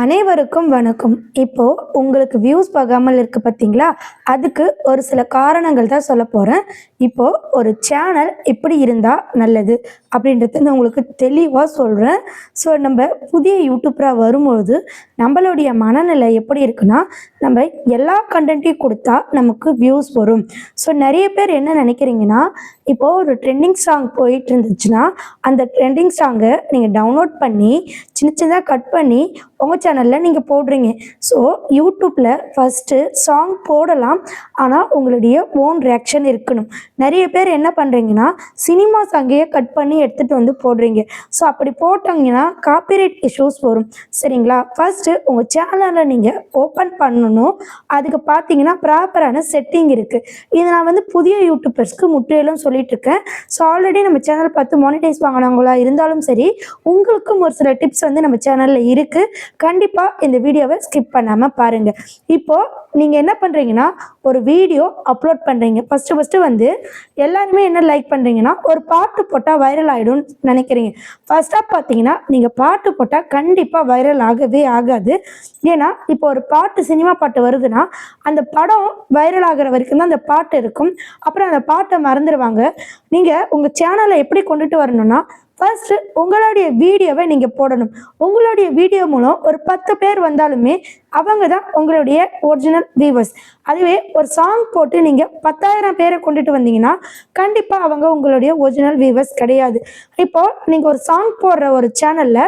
அனைவருக்கும் வணக்கம். இப்போ உங்களுக்கு வியூஸ் போகாமல் இருக்கு பார்த்தீங்களா? அதுக்கு ஒரு சில காரணங்கள் தான் சொல்ல போகிறேன் இப்போ ஒரு சேனல் இப்படி இருந்தால் நல்லது அப்படின்றது நான் உங்களுக்கு தெளிவாக சொல்கிறேன் ஸோ நம்ம புதிய யூடியூப்பராக வரும்பொழுது நம்மளுடைய மனநிலை எப்படி இருக்குன்னா நம்ம எல்லா கண்டென்ட்டையும் கொடுத்தா நமக்கு வியூஸ் வரும். ஸோ நிறைய பேர் என்ன நினைக்கிறீங்கன்னா இப்போ ஒரு ட்ரெண்டிங் சாங் போயிட்டு இருந்துச்சுன்னா அந்த ட்ரெண்டிங் சாங்கை நீங்கள் டவுன்லோட் பண்ணி சின்ன சின்னதாக கட் பண்ணி உங்கள் சேனலில் நீங்கள் போடுறீங்க. ஸோ யூடியூப்பில் ஃபஸ்ட்டு சாங் போடலாம். ஆனால் உங்களுடைய ஓன் ரியாக்ஷன் இருக்கணும். நிறைய பேர் என்ன பண்ணுறீங்கன்னா சினிமா சாங்கையே கட் பண்ணி எடுத்துகிட்டு வந்து போடுறீங்க. ஸோ அப்படி போட்டாங்கன்னா காப்பிரைட் இஷ்யூஸ் வரும். சரிங்களா? ஃபஸ்ட்டு உங்கள் சேனலை நீங்கள் ஓப்பன் பண்ணணும். அதுக்கு பார்த்தீங்கன்னா ப்ராப்பரான செட்டிங் இருக்குது இது நான் வந்து புதிய யூடியூபர்ஸ்க்கு முற்றிலும் சொல்லிட்டு இருக்கேன் ஸோ ஆல்ரெடி நம்ம சேனல் பார்த்து மானிட்டைஸ் வாங்கினவங்களா இருந்தாலும் சரி உங்களுக்கும் ஒரு சில டிப்ஸ் வந்து நம்ம சேனலில் இருக்குது கண்டிப்பாக இந்த வீடியோவை ஸ்கிப் பண்ணாமல் பாருங்கள் இப்போது நீங்கள் என்ன பண்ணுறீங்கன்னா ஒரு வீடியோ அப்லோட் பண்ணுறீங்க ஃபஸ்ட்டு ஃபஸ்ட்டு வந்து எல்லாருமே என்ன லைக் பண்ணுறீங்கன்னா ஒரு பாட்டு போட்டால் வைரல் ஆகிடும்னு நினைக்கிறீங்க. ஃபர்ஸ்ட்டாக பார்த்தீங்கன்னா நீங்கள் பாட்டு போட்டால் கண்டிப்பாக வைரல் ஆகவே ஆகாது. ஏன்னா இப்போ ஒரு பாட்டு சினிமா பாட்டு வருதுன்னா அந்த படம் வைரல் ஆகிற வரைக்கும் தான் அந்த பாட்டு இருக்கும். அப்புறம் அந்த பாட்டை மறந்துடுவாங்க நீங்கள் உங்கள் சேனலை எப்படி கொண்டுட்டு வரணும்னா ஃபர்ஸ்ட் உங்களுடைய வீடியோவை நீங்கள் போடணும். உங்களுடைய வீடியோ மூலம் ஒரு பத்து பேர் வந்தாலுமே அவங்க தான் உங்களுடைய ஒரிஜினல் வியூவர்ஸ் அதுவே ஒரு சாங் போட்டு நீங்கள் பத்தாயிரம் பேரை கொண்டுட்டு வந்தீங்கன்னா கண்டிப்பாக அவங்க உங்களுடைய ஒரிஜினல் வியூவர்ஸ் கிடையாது. இப்போ நீங்கள் ஒரு சாங் போடுற ஒரு சேனலில்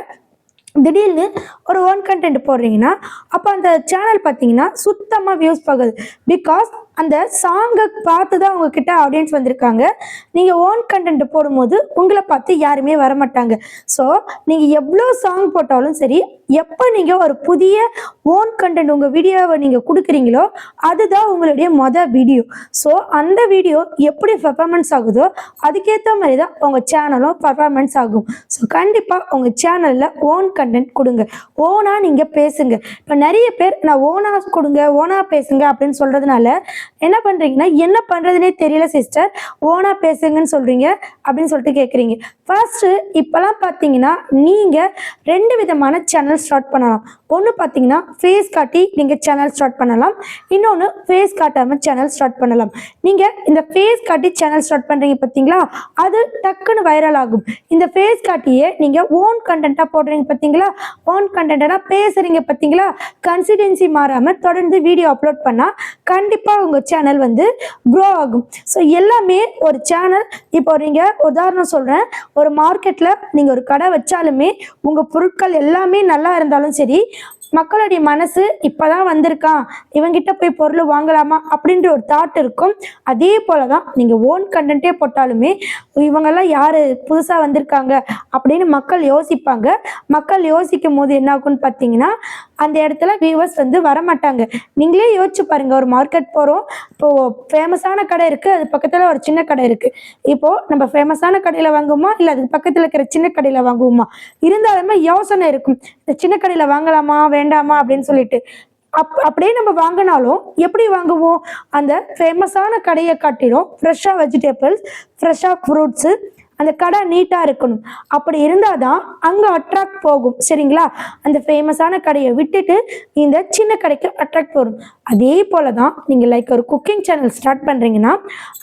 திடீர்னு ஒரு ஓன் கண்டென்ட் போடுறீங்கன்னா அப்போ அந்த சேனல் பார்த்தீங்கன்னா சுத்தமாக வியூஸ் போகுது. பிகாஸ் அந்த சாங்கை பார்த்து தான் உங்ககிட்ட ஆடியன்ஸ் வந்திருக்காங்க. நீங்கள் ஓன் கண்டென்ட் போடும்போது உங்களை பார்த்து யாருமே வரமாட்டாங்க. ஸோ நீங்கள் எவ்வளோ சாங் போட்டாலும் சரி எப்போ நீங்கள் ஒரு புதிய ஓன் கண்டென்ட் உங்கள் வீடியோவை நீங்கள் கொடுக்குறீங்களோ அதுதான் உங்களுடைய மொதல் வீடியோ ஸோ அந்த வீடியோ எப்படி பர்ஃபார்மன்ஸ் ஆகுதோ அதுக்கேற்ற மாதிரி தான் உங்கள் சேனலும் பர்ஃபார்மன்ஸ் ஆகும். ஸோ கண்டிப்பாக உங்கள் சேனலில் ஓன் கண்டென்ட் கொடுங்க. ஓனாக நீங்கள் பேசுங்க. இப்போ நிறைய பேர் நான் ஓனாக கொடுங்க ஓனாக பேசுங்க அப்படின்னு சொல்கிறதுனால என்ன பண்ணுறீங்கன்னா என்ன பண்ணுறதுனே தெரியல சிஸ்டர் ஓனாக பேசுங்கன்னு சொல்கிறீங்க அப்படின்னு சொல்லிட்டு கேட்குறீங்க ஃபர்ஸ்ட்டு இப்போலாம் பார்த்தீங்கன்னா நீங்கள் ரெண்டு விதமான சேனல் ஸ்டார்ட் பண்ணலாம். ஒன்று பார்த்தீங்கன்னா ஃபேஸ் காட்டி நீங்கள் சேனல் ஸ்டார்ட் பண்ணலாம். இன்னொன்று ஃபேஸ் காட்டாமல் சேனல் ஸ்டார்ட் பண்ணலாம். நீங்கள் இந்த ஃபேஸ் காட்டி சேனல் ஸ்டார்ட் பண்ணுறீங்க பார்த்தீங்களா அது டக்குன்னு வைரல் ஆகும். இந்த ஃபேஸ் காட்டியே நீங்கள் ஓன் கண்டென்ட்டாக போடுறீங்க பார்த்தீங்களா ஓன் கண்டென்ட்டாக பேசுகிறீங்க பார்த்தீங்களா கன்சிடென்சி மாறாமல் தொடர்ந்து வீடியோ அப்லோட் பண்ணால் கண்டிப்பாக உங்கள் சேனல் வந்து க்ரோ ஆகும். ஸோ எல்லாமே ஒரு சேனல் இப்போ நீங்கள் உதாரணம் சொல்கிறேன் ஒரு மார்க்கெட்டில் நீங்கள் ஒரு கடை வச்சாலுமே உங்கள் பொருட்கள் எல்லாமே நல்லா நல்லா இருந்தாலும் சரி மக்களுடைய மனசு இப்போதான் வந்திருக்கான் இவங்கிட்ட போய் பொருள் வாங்கலாமா அப்படின்ற ஒரு தாட் இருக்கும். அதே போல தான் நீங்கள் ஓன் கண்டென்ட்டே போட்டாலுமே இவங்கெல்லாம் யார்? புதுசாக வந்திருக்காங்க அப்படின்னு மக்கள் யோசிப்பாங்க. மக்கள் யோசிக்கும் போது என்ன ஆகும்னு பார்த்தீங்கன்னா அந்த இடத்துல வியூவர்ஸ் வந்து வரமாட்டாங்க. நீங்களே யோசிச்சு பாருங்க ஒரு மார்க்கெட் போகிறோம் இப்போது ஃபேமஸான கடை இருக்குது அது பக்கத்தில் ஒரு சின்ன கடை இருக்குது இப்போது நம்ம ஃபேமஸான கடையில் வாங்குவோமா? இல்லை அதுக்கு பக்கத்தில் இருக்கிற சின்ன கடையில் வாங்குவோமா? இருந்தாலுமே யோசனை இருக்கும். இந்த சின்ன கடையில் வாங்கலாமா? வேண்டாமா? அப்படின்னு சொல்லிட்டு. அப் அப்படியே நம்ம வாங்கினாலும் எப்படி வாங்குவோம்? அந்த ஃபேமஸான கடையை காட்டிலும் ஃப்ரெஷ்ஷாக வெஜிடபிள்ஸ் ஃப்ரெஷ்ஷாக ஃப்ரூட்ஸு அந்த கடை நீட்டாக இருக்கணும். அப்படி இருந்தால் தான் அங்கே அட்ராக்ட் போகும். சரிங்களா? அந்த ஃபேமஸான கடையை விட்டுட்டு இந்த சின்ன கடைக்கு அட்ராக்ட் வரும். அதே போல தான் நீங்கள் லைக் ஒரு குக்கிங் சேனல் ஸ்டார்ட் பண்ணுறீங்கன்னா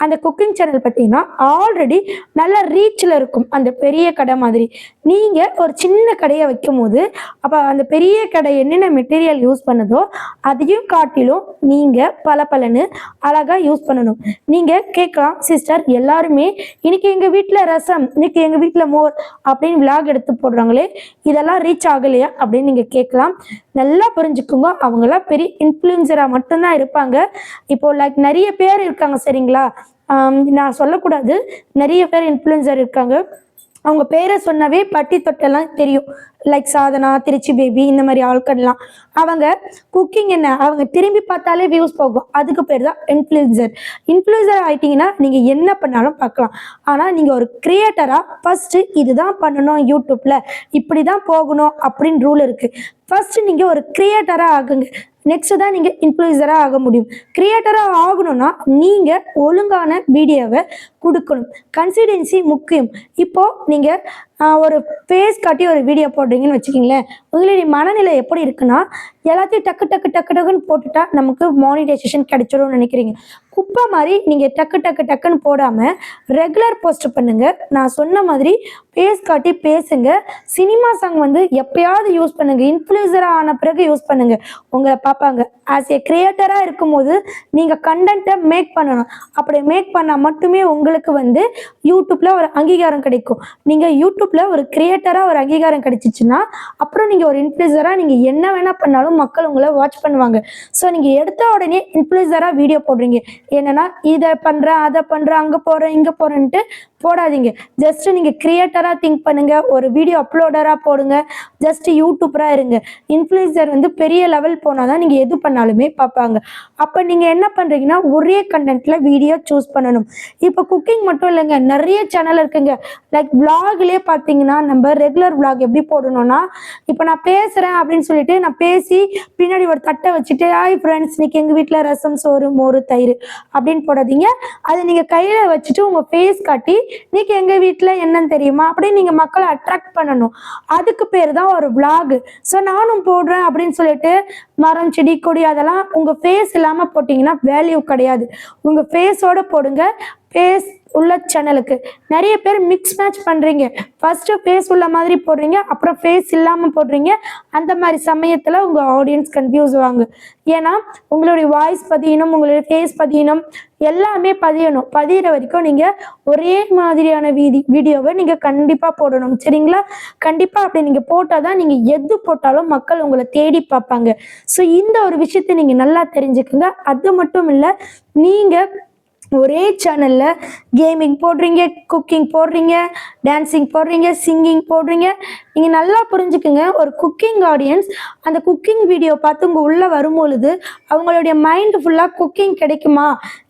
அந்த குக்கிங் சேனல் பார்த்தீங்கன்னா ஆல்ரெடி நல்ல ரீச்சில் இருக்கும். அந்த பெரிய கடை மாதிரி. நீங்கள் ஒரு சின்ன கடையை வைக்கும் போது அப்போ அந்த பெரிய கடை என்னென்ன மெட்டீரியல் யூஸ் பண்ணுதோ அதையும் காட்டிலும் நீங்கள் பல பலன்னு அழகாக யூஸ் பண்ணணும். நீங்கள் கேட்கலாம் சிஸ்டர் எல்லாருமே இன்னைக்கு எங்கள் வீட்டில் ரசம் இன்னைக்கு எங்கள் வீட்டில் மோர் அப்படின்னு விலாக் எடுத்து போடுறாங்களே இதெல்லாம் ரீச் ஆகலையா அப்படின்னு நீங்கள் கேட்கலாம். நல்லா புரிஞ்சுக்கோங்க. அவங்க எல்லாம் பெரிய இன்ஃப்ளூயன்சராக மட்டும்தான் இருப்பாங்க. இப்போ லைக் நிறைய பேர் இருக்காங்க சரிங்களா? நான் சொல்லக்கூடாது. நிறைய பேர் இன்ஃப்ளூயன்சர் இருக்காங்க. அவங்க பேரை சொன்னவே பட்டி தொட்டெல்லாம் தெரியும். லைக் சாதனா திருச்சி பேபி இந்த மாதிரி ஆட்கள்லாம். அவங்க குக்கிங் என்ன அவங்க திரும்பி பார்த்தாலே வியூஸ் போகும். அதுக்கு பேர் தான் இன்ஃப்ளூயன்சர் இன்ஃப்ளூயன்சர் ஆயிட்டீங்கன்னா நீங்கள் என்ன பண்ணாலும் பார்க்கலாம். ஆனால் நீங்கள் ஒரு கிரியேட்டராக ஃபஸ்ட்டு இதுதான் பண்ணணும் யூடியூப்பில் இப்படி தான் போகணும் அப்படின்னு ரூல் இருக்குது ஃபஸ்ட்டு நீங்கள் ஒரு கிரியேட்டராக ஆகுங்க. நெக்ஸ்ட் தான் நீங்கள் இன்ஃப்ளூயன்சராக ஆக முடியும். கிரியேட்டராக ஆகணும்னா நீங்கள் ஒழுங்கான வீடியோவை கொடுக்கணும். கன்சிடென்சி முக்கியம். இப்போது நீங்கள் ஒரு ஃபேஸ் காட்டி ஒரு வீடியோ போடுறீங்கன்னு வச்சுக்கிங்களேன். உங்களுடைய மனநிலை எப்படி இருக்குன்னா எல்லாத்தையும் டக்கு டக்கு டக்கு டக்குன்னு போட்டுட்டா நமக்கு மானிடைசேஷன் கிடைச்சிரும்னு நினைக்கிறீங்க. குப்பை மாதிரி நீங்கள் டக்கு டக்கு டக்குன்னு போடாமல் ரெகுலர் போஸ்ட் பண்ணுங்கள் நான் சொன்ன மாதிரி ஃபேஸ் காட்டி பேசுங்க. சினிமா சாங் வந்து எப்பயாவது யூஸ் பண்ணுங்கள் இன்ஃப்ளூயன்சராக ஆன பிறகு யூஸ் பண்ணுங்கள் உங்களை பார்ப்பாங்க. ஆஸ் ஏ கிரியேட்டராக இருக்கும்போது நீங்கள் கண்டென்ட்டை மேக் பண்ணணும். அப்படி மேக் பண்ணால் மட்டுமே உங்களுக்கு வந்து யூடியூப்பில் ஒரு அங்கீகாரம் கிடைக்கும். நீங்கள் யூடியூப்பில் ஒரு கிரியேட்டராக ஒரு அங்கீகாரம் கிடைச்சிச்சுன்னா அப்புறம் நீங்கள் ஒரு இன்ஃப்ளூயன்சராக நீங்கள் என்ன வேணால் பண்ணாலும் மக்கள் உங்களை வாட்ச் பண்ணுவாங்க. ஸோ நீங்கள் எடுத்த உடனே இன்ஃப்ளூயன்சராக வீடியோ போடுறீங்க. என்னென்னா இதை பண்ணுறேன் அதை பண்ணுறேன் அங்கே போகிறேன் இங்கே போகிறேன்ட்டு போடாதீங்க. ஜஸ்ட் நீங்கள் கிரியேட்டராக திங்க் பண்ணுங்க. ஒரு வீடியோ அப்லோடராக போடுங்க. ஜஸ்ட் யூடியூப்பராக இருங்க. இன்ஃப்ளூயன்சர் வந்து பெரிய லெவல் போனால் தான் நீங்கள் எது பண்ணாலுமே பார்ப்பாங்க. அப்போ நீங்கள் என்ன பண்ணுறீங்கன்னா ஒரே கண்டென்ட்டில் வீடியோ சூஸ் பண்ணணும். இப்போ குக்கிங் மட்டும் இல்லைங்க. நிறைய சேனல் இருக்குங்க. லைக் vlogலயே பார்த்தீங்கன்னா நம்ம ரெகுலர் vlog எப்படி போடணும்னா இப்போ நான் பேசுகிறேன் அப்படின்னு சொல்லிட்டு நான் பேசி பின்னாடி ஒரு தட்டை வச்சுட்டு ஆய் ஃப்ரெண்ட்ஸ் இன்னைக்கு எங்கள் வீட்டில் ரசம் சோறு மோறு தயிர் அப்படின்னு போடாதீங்க. அதை நீங்கள் கையில் வச்சுட்டு உங்கள் ஃபேஸ் காட்டி இன்னைக்கு எங்க வீட்டுல என்னன்னு தெரியுமா? அப்படின்னு நீங்க மக்களை அட்ராக்ட் பண்ணணும். அதுக்கு பேர் தான் ஒரு vlog. ஸோ நானும் போடுறேன் அப்படின்னு சொல்லிட்டு மரம் செடி கொடி அதெல்லாம் உங்க ஃபேஸ் இல்லாம போட்டீங்கன்னா வேல்யூ கிடையாது. உங்க ஃபேஸோட போடுங்க. ஃபேஸ் உள்ள சேனலுக்கு நிறைய பேர் மிக்ஸ் மேட்ச் பண்ணுறீங்க ஃபஸ்ட்டு ஃபேஸ் உள்ள மாதிரி போடுறீங்க அப்புறம் ஃபேஸ் இல்லாமல் போடுறீங்க. அந்த மாதிரி சமயத்தில் உங்கள் ஆடியன்ஸ் கன்ஃபியூஸ் ஆவாங்க ஏன்னா உங்களுடைய வாய்ஸ் பதியணும் உங்களுடைய ஃபேஸ் பதியணும் எல்லாமே பதியணும். பதியிற வரைக்கும் நீங்கள் ஒரே மாதிரியான வீதி வீடியோவை நீங்கள் கண்டிப்பாக போடணும். சரிங்களா? கண்டிப்பாக அப்படி நீங்கள் போட்டால் தான் நீங்கள் எது போட்டாலும் மக்கள் உங்களை தேடி பார்ப்பாங்க. ஸோ இந்த ஒரு விஷயத்தை நீங்கள் நல்லா தெரிஞ்சுக்கோங்க. அது மட்டும் இல்லை நீங்கள் ஒரே சேனலில் கேமிங் போடுறீங்க குக்கிங் போடுறீங்க டான்ஸிங் போடுறீங்க சிங்கிங் போடுறீங்க நீங்கள் நல்லா புரிஞ்சுக்குங்க. ஒரு குக்கிங் ஆடியன்ஸ் அந்த குக்கிங் வீடியோ பார்த்து உங்கள் உள்ளே வரும்பொழுது அவங்களுடைய மைண்ட் ஃபுல்லாக குக்கிங் கிடைக்குமா?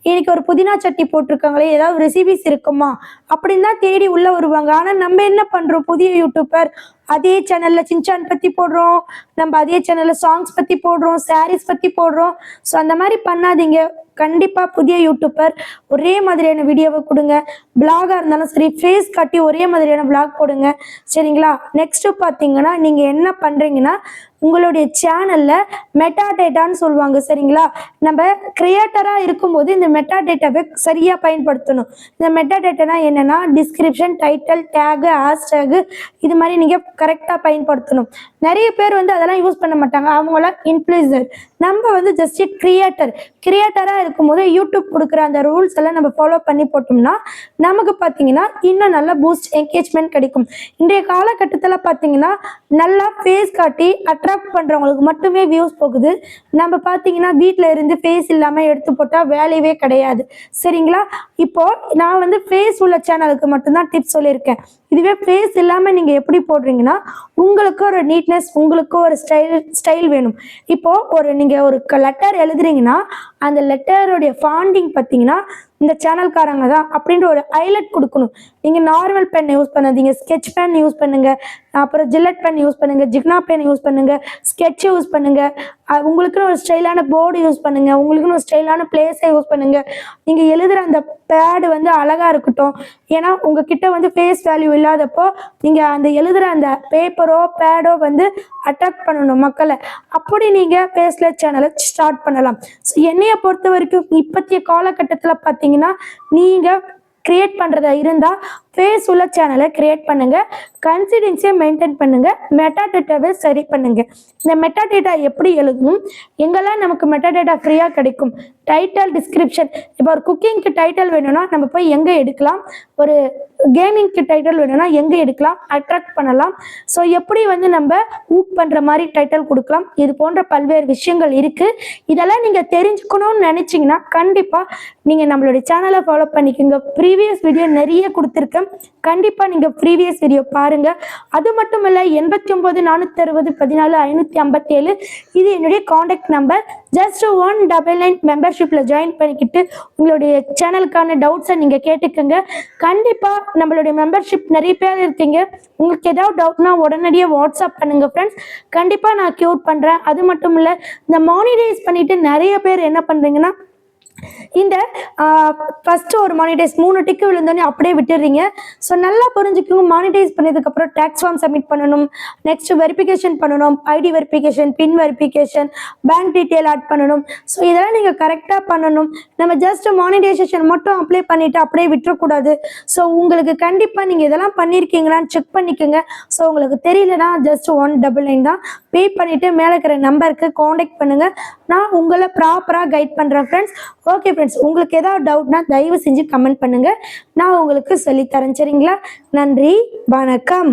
இன்னைக்கு ஒரு புதினா சட்னி போட்டிருக்காங்களே ஏதாவது ரெசிபிஸ் இருக்குமா? அப்படின்னு தான் தேடி உள்ளே வருவாங்க. ஆனால் நம்ம என்ன பண்ணுறோம் புதிய யூடியூபர் அதே சேனலில் சின்சான் பற்றி போடுறோம். நம்ம அதே சேனலில் சாங்ஸ் பற்றி போடுறோம் சாரீஸ் பற்றி போடுறோம். ஸோ அந்த மாதிரி பண்ணாதீங்க. கண்டிப்பாக புதிய யூடியூபர் ஒரே மாதிரியான வீடியோவை கொடுங்க. பிளாகாக இருந்தாலும் சரி ஃபேஸ் காட்டி ஒரே மாதிரியான பிளாக் போடுங்க. சரிங்களா? நெக்ஸ்ட் நெக்ஸ்ட்டு பார்த்தீங்கன்னா நீங்கள் என்ன பண்ணுறீங்கன்னா உங்களுடைய சேனலில் மெட்டா டேட்டான்னு சொல்லுவாங்க சரிங்களா? நம்ம கிரியேட்டரா இருக்கும்போது இந்த மெட்டா டேட்டாவை சரியாக பயன்படுத்தணும். இந்த மெட்டா என்னன்னா என்னென்னா டிஸ்கிரிப்ஷன் டைட்டில் டேகு ஹேஷ்டேகு இது மாதிரி நீங்கள் கரெக்டாக பயன்படுத்தணும். நிறைய பேர் வந்து அதெல்லாம் யூஸ் பண்ண மாட்டாங்க. அவங்களாம் இன்ஃப்ளூயன்சர் நம்ம வந்து ஜஸ்ட் கிரியேட்டர் கிரியேட்டரா இருக்கும்போது யூடியூப் கொடுக்குற அந்த ரூல்ஸ் எல்லாம் நம்ம ஃபாலோ பண்ணி போட்டோம்னா நமக்கு பார்த்தீங்கன்னா இன்னும் நல்ல பூஸ்ட் என்கேஜ்மெண்ட் கிடைக்கும். இன்றைய காலகட்டத்தில் பார்த்தீங்கன்னா நல்லா ஃபேஸ் காட்டி அட்ராக்ட் பண்ணுறவங்களுக்கு மட்டுமே வியூஸ் போகுது. நம்ம பார்த்தீங்கன்னா வீட்டில் இருந்து ஃபேஸ் இல்லாமல் எடுத்து போட்டால் வேலையவே கிடையாது. சரிங்களா? இப்போ நான் வந்து ஃபேஸ் உள்ள சேனலுக்கு மட்டும்தான் டிப்ஸ் சொல்லியிருக்கேன். இதுவே ஃபேஸ் இல்லாமல் நீங்கள் எப்படி போடுறீங்கன்னா உங்களுக்கு ஒரு நீட்னஸ் உங்களுக்கு ஒரு ஸ்டைல் ஸ்டைல் வேணும். இப்போ ஒரு நீங்கள் ஒரு லெட்டர் எழுதுறீங்கன்னா அந்த லெட்டருடைய ஃபாண்டிங் பார்த்தீங்கன்னா இந்த சேனல்காரங்க தான் அப்படின்ற ஒரு ஹைலைட் கொடுக்கணும். நீங்கள் நார்மல் பென் யூஸ் பண்ணாதீங்க ஸ்கெட்ச் பென் யூஸ் பண்ணுங்க. அப்புறம் ஜில்லட் பென் யூஸ் பண்ணுங்க. ஜிக்னா பென் யூஸ் பண்ணுங்க. ஸ்கெட்ச் யூஸ் பண்ணுங்க. உங்களுக்குன்னு ஒரு ஸ்டைலான போர்டு யூஸ் பண்ணுங்க. உங்களுக்குன்னு ஒரு ஸ்டைலான பிளேஸை யூஸ் பண்ணுங்க. நீங்கள் எழுதுகிற அந்த பேடு வந்து அழகா இருக்கட்டும். ஏன்னா உங்ககிட்ட வந்து ஃபேஸ் வேல்யூ இல்லாதப்போ நீங்கள் அந்த எழுதுகிற அந்த பேப்பரோ பேடோ வந்து அட்ராக்ட் பண்ணணும் மக்களை. அப்படி நீங்கள் ஃபேஸ்லெஸ் சேனலை ஸ்டார்ட் பண்ணலாம். ஸோ என்னைய பொறுத்த வரைக்கும் இப்பத்திய காலகட்டத்தில் பார்த்தீங்கன்னா நீங்கள் கிரியேட் பண்ணுறதா இருந்தால் ஃபேஸ் உள்ள சேனலை கிரியேட் பண்ணுங்கள் கன்சிடென்சியை மெயின்டைன் பண்ணுங்கள் மெட்டா டேட்டாவை சரி பண்ணுங்கள் இந்த மெட்டா டேட்டா எப்படி எழுதணும் எங்கெல்லாம் நமக்கு மெட்டா டேட்டா ஃப்ரீயாக கிடைக்கும்? டைட்டில் டிஸ்கிரிப்ஷன் இப்போ ஒரு குக்கிங்க்கு டைட்டில் வேணும்னா நம்ம போய் எங்கே எடுக்கலாம்? ஒரு கேமிங்க்கு டைட்டில் வேணும்னா எங்கே எடுக்கலாம்? அட்ராக்ட் பண்ணலாம். ஸோ எப்படி வந்து நம்ம ஊக் பண்ணுற மாதிரி டைட்டில் கொடுக்கலாம்? இது போன்ற பல்வேறு விஷயங்கள் இருக்குது இதெல்லாம் நீங்கள் தெரிஞ்சுக்கணும்னு நினச்சிங்கன்னா கண்டிப்பாக நீங்கள் நம்மளுடைய சேனலை ஃபாலோ பண்ணிக்கோங்க. ப்ரீவியஸ் வீடியோ நிறைய கொடுத்துருக்கேன். கண்டிப்பாக நீங்கள் ப்ரீவியஸ் வீடியோ பாருங்கள் அது மட்டும் இல்லை எண்பத்தி ஒம்பது நானூற்றி அறுபது பதினாலு ஐநூற்றி ஐம்பத்தேழு. இது என்னுடைய contact number just one double nine மெம்பர்ஷிப்பில் join பண்ணிக்கிட்டு உங்களுடைய சேனலுக்கான டவுட்ஸை நீங்கள் கேட்டுக்கோங்க. கண்டிப்பாக நம்மளுடைய மெம்பர்ஷிப் நிறைய பேர் இருக்கீங்க. உங்களுக்கு ஏதாவது டவுட்னா உடனடியாக வாட்ஸ்அப் பண்ணுங்கள் ஃப்ரெண்ட்ஸ் கண்டிப்பாக நான் க்யூர் பண்ணுறேன் அது மட்டும் இல்லை இந்த மானிடைஸ் பண்ணிவிட்டு நிறைய பேர் என்ன பண்ணுறீங்கன்னா இந்த ஃபர்ஸ்ட் ஒரு மானிடைஸ் மூணு டிக்கு விழுந்தோடனே அப்படியே விட்டுறீங்க. ஸோ நல்லா புரிஞ்சுக்கோங்க மானிடைஸ் பண்ணதுக்கப்புறம் டேக்ஸ் ஃபார்ம் சப்மிட் பண்ணணும். நெக்ஸ்ட் வெரிஃபிகேஷன் பண்ணணும் ID verification PIN verification bank detail add பண்ணணும். ஸோ இதெல்லாம் நீங்கள் கரெக்டாக பண்ணணும். நம்ம ஜஸ்ட் மானிடைசேஷன் மட்டும் அப்ளை பண்ணிவிட்டு அப்படியே விட்டுறக்கூடாது. ஸோ உங்களுக்கு கண்டிப்பாக நீங்கள் இதெல்லாம் பண்ணியிருக்கீங்களான்னு செக் பண்ணிக்கோங்க. ஸோ உங்களுக்கு தெரியலனா ஜஸ்ட் ஒன் டபுள் நைன் தான். பே பண்ணிவிட்டு மேலே இருக்கிற நம்பருக்கு காண்டாக்ட் பண்ணுங்கள் நான் உங்களை ப்ராப்பராக கைட் பண்ணுறேன் ஃப்ரெண்ட்ஸ் ஓகே ஃப்ரெண்ட்ஸ் உங்களுக்கு ஏதாவது டவுட்னா தயவு செஞ்சு கமெண்ட் பண்ணுங்கள் நான் உங்களுக்கு சொல்லித்தரேன் சரிங்களா? நன்றி. வணக்கம்.